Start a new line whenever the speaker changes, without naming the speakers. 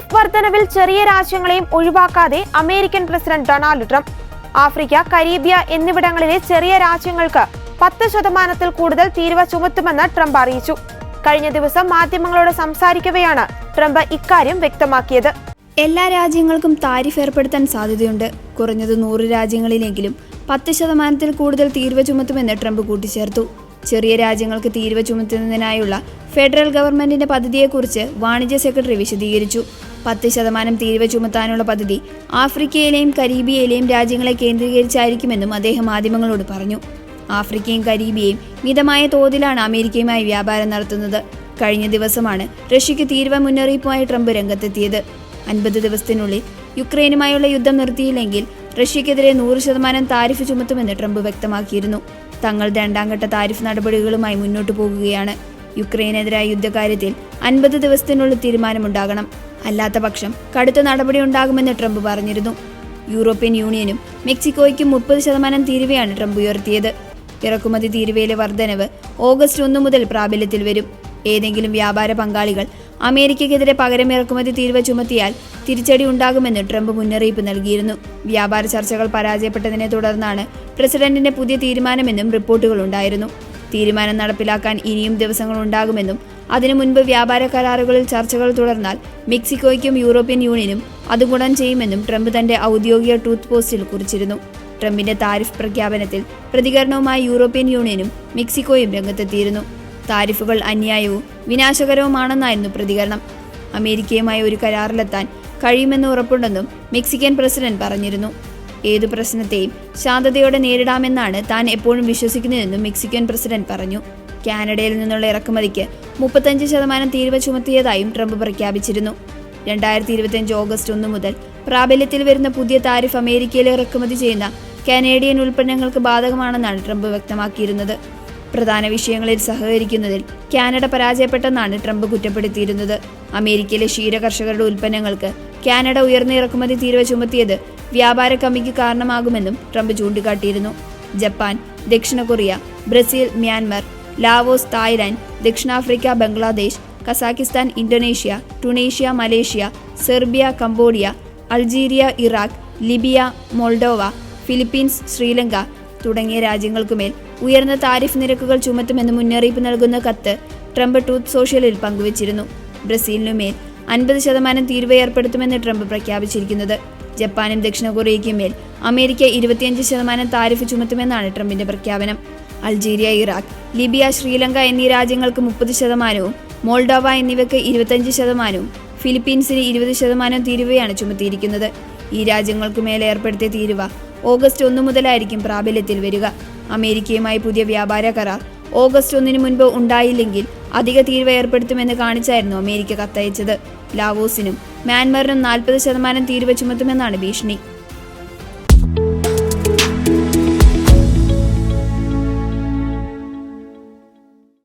Tariff വർധനവിൽ ചെറിയ രാജ്യങ്ങളെയും ഒഴിവാക്കാതെ American president Donald Trump Africa കരീബിയ എന്നിവിടങ്ങളിലെ ചെറിയ രാജ്യങ്ങൾക്ക് പത്ത് ശതമാനത്തിൽ കൂടുതൽ തീരുവ ചുമത്തുമെന്ന് ട്രംപ് അറിയിച്ചു. കഴിഞ്ഞ ദിവസം മാധ്യമങ്ങളോട് സംസാരിക്കവെയാണ് ട്രംപ് ഇക്കാര്യം വ്യക്തമാക്കിയത്.
എല്ലാ രാജ്യങ്ങൾക്കും താരിഫ് ഏർപ്പെടുത്താൻ സാധ്യതയുണ്ട്. കുറഞ്ഞത് നൂറ് രാജ്യങ്ങളിലെങ്കിലും പത്ത് ശതമാനത്തിൽ കൂടുതൽ തീരുവ ചുമത്തുമെന്ന് ട്രംപ് കൂട്ടിച്ചേർത്തു. ചെറിയ രാജ്യങ്ങൾക്ക് തീരുവ ചുമത്തുന്നതിനായുള്ള ഫെഡറൽ ഗവൺമെന്റിന്റെ പദ്ധതിയെക്കുറിച്ച് വാണിജ്യ സെക്രട്ടറി വിശദീകരിച്ചു. പത്ത് ശതമാനം തീരുവ ചുമത്താനുള്ള പദ്ധതി ആഫ്രിക്കയിലെയും കരീബിയയിലെയും രാജ്യങ്ങളെ കേന്ദ്രീകരിച്ചായിരിക്കുമെന്നും അദ്ദേഹം മാധ്യമങ്ങളോട് പറഞ്ഞു. ആഫ്രിക്കയും കരീബിയയും മിതമായ തോതിലാണ് അമേരിക്കയുമായി വ്യാപാരം നടത്തുന്നത്. കഴിഞ്ഞ ദിവസമാണ് റഷ്യക്ക് തീരുവ മുന്നറിയിപ്പുമായി ട്രംപ് രംഗത്തെത്തിയത്. അൻപത് ദിവസത്തിനുള്ളിൽ യുക്രൈനുമായുള്ള യുദ്ധം നിർത്തിയില്ലെങ്കിൽ റഷ്യക്കെതിരെ നൂറ് ശതമാനം താരിഫ് ചുമത്തുമെന്ന് ട്രംപ് വ്യക്തമാക്കിയിരുന്നു. തങ്ങൾ രണ്ടാം ഘട്ട താരിഫ് നടപടികളുമായി മുന്നോട്ടു പോകുകയാണ്. യുക്രൈനെതിരായ യുദ്ധകാര്യത്തിൽ അൻപത് ദിവസത്തിനുള്ളിൽ തീരുമാനമുണ്ടാകണം. അല്ലാത്ത പക്ഷം കടുത്ത നടപടിയുണ്ടാകുമെന്ന് ട്രംപ് പറഞ്ഞിരുന്നു. യൂറോപ്യൻ യൂണിയനും മെക്സിക്കോയ്ക്കും മുപ്പത് ശതമാനം തീരുവയാണ് ട്രംപ് ഉയർത്തിയത്. ഇറക്കുമതി തീരുവയിലെ വർധനവ് ഓഗസ്റ്റ് ഒന്ന് മുതൽ പ്രാബല്യത്തിൽ വരും. ഏതെങ്കിലും വ്യാപാര പങ്കാളികൾ അമേരിക്കയ്ക്കെതിരെ പകരം ഇറക്കുമതി തീരുവ ചുമത്തിയാൽ തിരിച്ചടി ഉണ്ടാകുമെന്ന് ട്രംപ് മുന്നറിയിപ്പ് നൽകിയിരുന്നു. വ്യാപാര ചർച്ചകൾ പരാജയപ്പെട്ടതിനെ തുടർന്നാണ് പ്രസിഡന്റിന്റെ പുതിയ തീരുമാനമെന്നും റിപ്പോർട്ടുകളുണ്ടായിരുന്നു തീരുമാനം നടപ്പിലാക്കാൻ ഇനിയും ദിവസങ്ങൾ ഉണ്ടാകുമെന്നും അതിനു മുൻപ് വ്യാപാര കരാറുകളിൽ ചർച്ചകൾ തുടർന്നാൽ മെക്സിക്കോയ്ക്കും യൂറോപ്യൻ യൂണിയനും അത് ഗുണം ചെയ്യുമെന്നും ട്രംപ് തന്റെ ഔദ്യോഗിക ടൂത്ത് പോസ്റ്റിൽ കുറിച്ചിരുന്നു. ട്രംപിന്റെ താരിഫ് പ്രഖ്യാപനത്തിൽ പ്രതികരണവുമായി യൂറോപ്യൻ യൂണിയനും മെക്സിക്കോയും രംഗത്തെത്തിയിരുന്നു. താരിഫുകൾ അന്യായവും വിനാശകരവുമാണെന്നായിരുന്നു പ്രതികരണം. അമേരിക്കയുമായി ഒരു കരാറിലെത്താൻ കഴിയുമെന്ന് ഉറപ്പുണ്ടെന്നും മെക്സിക്കൻ പ്രസിഡന്റ് പറഞ്ഞിരുന്നു. ഏതു പ്രശ്നത്തെയും ശാന്തതയോടെ നേരിടാമെന്നാണ് താൻ എപ്പോഴും വിശ്വസിക്കുന്നതെന്നും മെക്സിക്കൻ പ്രസിഡന്റ് പറഞ്ഞു. കാനഡയിൽ നിന്നുള്ള ഇറക്കുമതിക്ക് മുപ്പത്തഞ്ച് ശതമാനം തീരുവ ചുമത്തിയതായും ട്രംപ് പ്രഖ്യാപിച്ചിരുന്നു. രണ്ടായിരത്തി ഇരുപത്തിയഞ്ച് ഓഗസ്റ്റ് ഒന്ന് മുതൽ പ്രാബല്യത്തിൽ വരുന്ന പുതിയ താരിഫ് അമേരിക്കയിൽ ഇറക്കുമതി ചെയ്യുന്ന കനേഡിയൻ ഉൽപ്പന്നങ്ങൾക്ക് ബാധകമാണെന്നാണ് ട്രംപ് വ്യക്തമാക്കിയിരുന്നത്. പ്രധാന വിഷയങ്ങളിൽ സഹകരിക്കുന്നതിൽ കാനഡ പരാജയപ്പെട്ടെന്നാണ് ട്രംപ് കുറ്റപ്പെടുത്തിയിരുന്നത്. അമേരിക്കയിലെ ക്ഷീര കർഷകരുടെ ഉൽപ്പന്നങ്ങൾക്ക് കാനഡ ഉയർന്ന ഇറക്കുമതി തീരുവ ചുമത്തിയത് വ്യാപാര കമ്മിക്ക് കാരണമാകുമെന്നും ട്രംപ് ചൂണ്ടിക്കാട്ടിയിരുന്നു. ജപ്പാൻ ദക്ഷിണ Korea Brazil Myanmar Laos Thailand ദക്ഷിണാഫ്രിക്ക Bangladesh Kazakhstan Indonesia Tunisia Malaysia Serbia Cambodia Algeria Iraq Libya Moldova Philippines Sri Lanka തുടങ്ങിയ രാജ്യങ്ങൾക്കുമേൽ ഉയർന്ന താരിഫ് നിരക്കുകൾ ചുമത്തുമെന്ന് മുന്നറിയിപ്പ് നൽകുന്ന കത്ത് ട്രംപ് ട്രൂത്ത് സോഷ്യലിൽ പങ്കുവച്ചിരുന്നു. ബ്രസീലിനുമേൽ അൻപത് ശതമാനം തീരുവ ഏർപ്പെടുത്തുമെന്ന് ട്രംപ് പ്രഖ്യാപിച്ചിരിക്കുന്നത്. ജപ്പാനും ദക്ഷിണ കൊറിയയ്ക്കും മേൽ അമേരിക്ക ഇരുപത്തിയഞ്ച് ശതമാനം താരിഫ് ചുമത്തുമെന്നാണ് ട്രംപിന്റെ പ്രഖ്യാപനം. അൾജീരിയ ഇറാഖ് ലിബിയ ശ്രീലങ്ക എന്നീ രാജ്യങ്ങൾക്ക് മുപ്പത് ശതമാനവും മോൾഡോവ എന്നിവയ്ക്ക് ഇരുപത്തഞ്ച് ശതമാനവും ഫിലിപ്പീൻസിന് ഇരുപത് ശതമാനം തീരുവയാണ് ചുമത്തിയിരിക്കുന്നത്. ഈ രാജ്യങ്ങൾക്കു മേലെ ഏർപ്പെടുത്തിയ തീരുവ ഓഗസ്റ്റ് ഒന്ന് മുതലായിരിക്കും പ്രാബല്യത്തിൽ വരിക. അമേരിക്കയുമായി പുതിയ വ്യാപാര കരാർ ഓഗസ്റ്റ് ഒന്നിന് മുൻപ് ഉണ്ടായില്ലെങ്കിൽ അധിക തീരുവ ഏർപ്പെടുത്തുമെന്ന് കാണിച്ചായിരുന്നു അമേരിക്ക കത്തയച്ചത്. ലാവോസിനും മ്യാൻമറിനും നാൽപ്പത് ശതമാനം തീരുവ ചുമത്തുമെന്നാണ് ഭീഷണി.